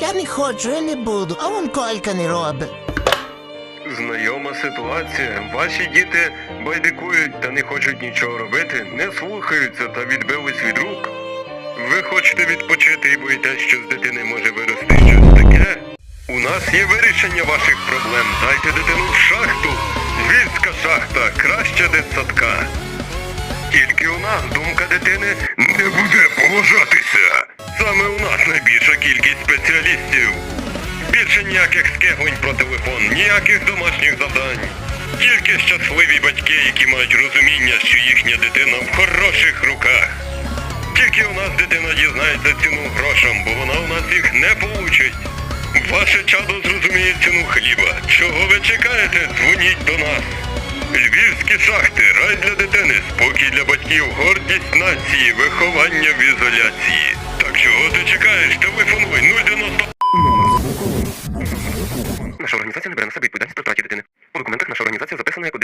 Я не хочу, я не буду, а вон колька не робить. Знайома ситуація. Ваші діти байдикують та не хочуть нічого робити, не слухаються та відбились від рук. Ви хочете відпочити і боїтесь, що з дитини може вирости щось таке? У нас є вирішення ваших проблем. Дайте дитину в шахту. Львівська шахта, краща дитсадка. Тільки у нас думка дитини не буде поважатися. Найбільша кількість спеціалістів. Більше ніяких скеглень про телефон, ніяких домашніх завдань. Тільки щасливі батьки, які мають розуміння, що їхня дитина в хороших руках. Тільки у нас дитина дізнається ціну грошам, бо вона у нас їх не получить. Ваше чадо зрозуміє ціну хліба. Чого ви чекаєте? Дзвоніть до нас. Львівські шахти, рай для дитини, спокій для батьків, гордість нації, виховання в ізоляції. Чого ти чекаєш? Телефонуй ну, 090... Наша організація не бере на себе відповідальність про втраті дитини. У документах наша організація записана як